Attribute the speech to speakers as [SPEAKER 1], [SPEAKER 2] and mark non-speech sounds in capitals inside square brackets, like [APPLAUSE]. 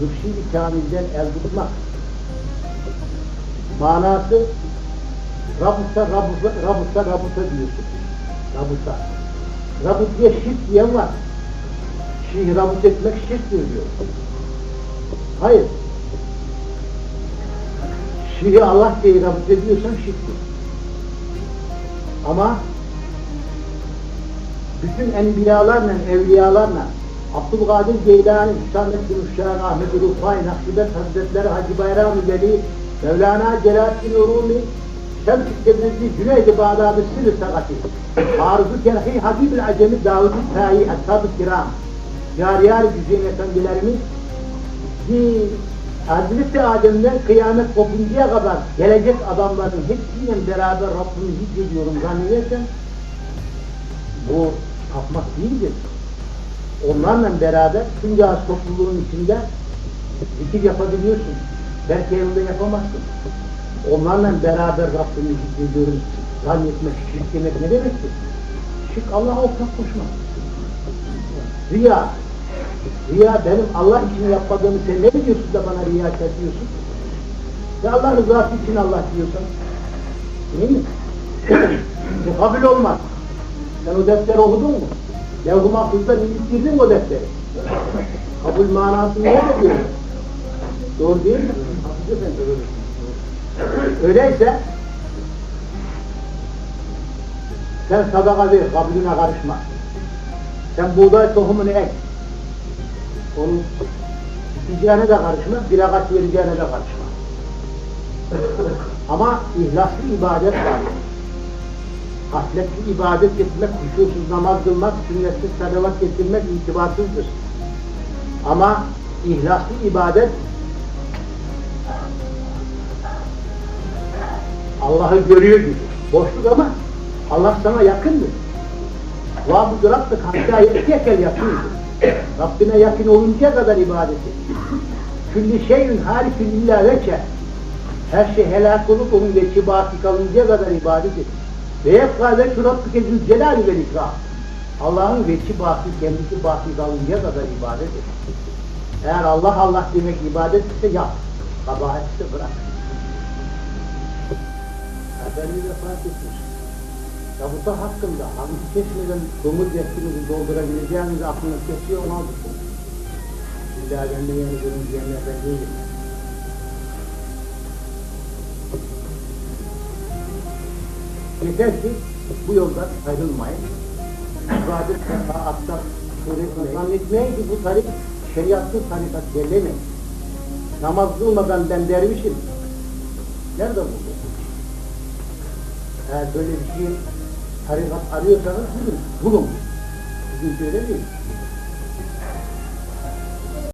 [SPEAKER 1] mürşid-i kamilden el tutmak. Manası Rabuta, rabuta, rabuta, rabuta diyorsun. Rabuta. Rabut diye şirk diyen var. Şeyhi rabut etmek şirktir diyor. Hayır. Şeyhi Allah diye rabut ediyorsan şirktir. Ama bütün enbiyalarla, evliyalarla Abdülkadir Geylani, Hüsamettin Uşşahı, Ahmet Rufay, Nakşibet Hazretleri, Hacı Bayram Veli, Mevlana Celaleddin Urumi, Şems-i Tebrizi, Cüneyd-i Bağdadi, Sır-ı Sakati, Arzu Kerhi, Habib-ül Acemi, Davud-u Tayi, Ashab-ı Kiram, Cariyar Güzin Efendilerimiz, Hazreti Adem'den kıyamet kopuncaya kadar gelecek adamların hepsiyle beraber Rabbimi zikrediyorum zannedersen bu tapmak değildir. Onlarla beraber çünkü az topluluğun içinde zikir yapabiliyorsun. Belki evinde yapamazsın. Onlarla beraber Rabbimi zikrediyorum zannetmek, şirk demek ne demektir? Şirk Allah'a ortak koşmak. Riya. Riya benim Allah için yapmadığımı sen ne biliyorsun da bana riya diyorsun? Ya Allah rızası için Allah diyorsan. Değil mi? [CLEARS THROAT] Bu kabul olmaz. Sen o defteri okudun mu? Levh-i Mahfuz'da bitirdin mi o defteri? Kabul manasını ne diyor? Doğru değil mi? Öyleyse sen sadaka ver, kabulüne karışma. Sen buğday tohumunu ek. Onun biteceğine de karışma, bir ağaç vereceğine de karışma. Ama ihlaslı ibadet var. Hasletli ibadet etmek, huşusuz namaz kılmak, sünnetsiz salavat getirmek itibarsızdır. Ama ihlaslı ibadet Allah'ı görüyor gibi. Boşluk ama Allah sana yakındır. Vabudu Rabbik hatta yetkekel yakındır. Rabbine yakın oluncaya kadar ibadet et. Külli şeyin harifin illa veçe. Her şey helak olup onun veçi baki kalıncaya kadar ibadet et. Ve yefka ve şu Rabbike zülcelali vel ikram. Allah'ın veçi baki, kendisi baki kalıncaya kadar ibadet et. Eğer Allah Allah demek ibadet ise yap. Kabahat ise bırak. Efendi vefat etmiş. Tabuta hakkında hamdi kesmeden domuz yetkinizi doldurabileceğinizi aklına kesiyor ona düşün. Bir daha kendi yeni dönüm diyenlerden değilim. Yeter ki bu yoldan ayrılmayın. İbadet ve taatta suretine zannetmeyin ki bu tarif şeriatlı tarikat bellemeyin. Namaz kılmadan ben dervişim. Nerede buldun? Eğer böyle bir şey tarikat arıyorsanız bulun. Bulun. Bugün öyle değil.